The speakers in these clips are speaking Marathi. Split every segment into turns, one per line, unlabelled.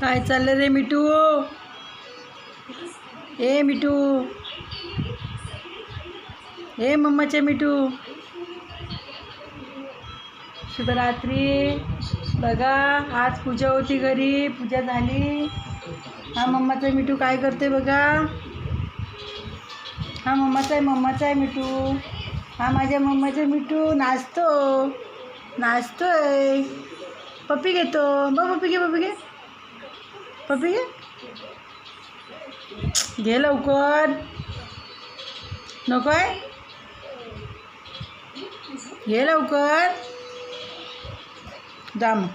काय चाललं रे मिठू? ए मिठू. ए मम्माच्या मिठू. शुभरात्री बघा आज पूजा होती घरी पूजा झाली. हा मम्माचा मिठू काय करते बघा? हा मम्माचा आहे मम्माचा आहे मिठू. हा माझ्या मम्माचा मिठू. नाचतो. नाचतोय. पप्पी घेतो. बघ पप्पी घे पप्पी घे. पप्पी घे. घे लवकर. नको आहे घे लवकर. मग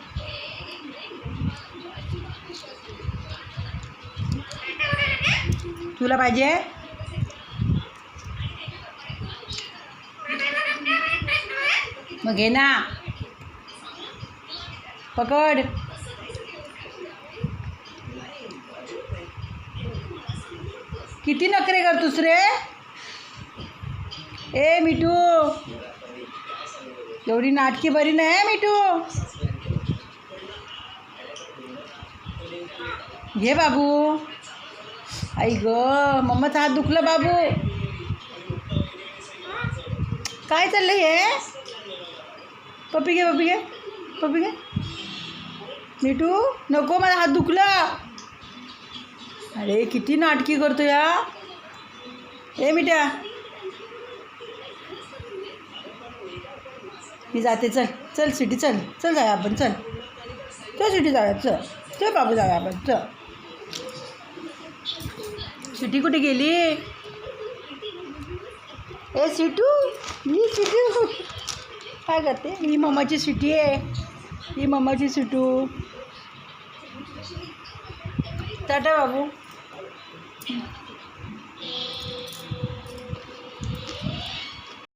तुला पाहिजे मग ना पकड किती नखरे करतोस रे? ए, मिठू. एवढी नाटकी बरी नाही, मिठू. घे बाबू. आई ग मम्माचा हात दुखला बाबू. काय चाललंय हे? पप्पी घे पप्पी घे पप्पी घे. मिठू नको मला हात दुखला. अरे किती नाटकी करतो या ए मिठ्या. मी जाते चल चल सिटी चल चल जाऊया आपण चल. चल सिटी जाऊया चल. चल बाबू जाऊया आपण चल. सिटी कुठे गेली? ए सिटू मी सिटू. काय करते? ही मम्माची सिटी आहे. ही मम्माची सिटू. टाटा बाबू.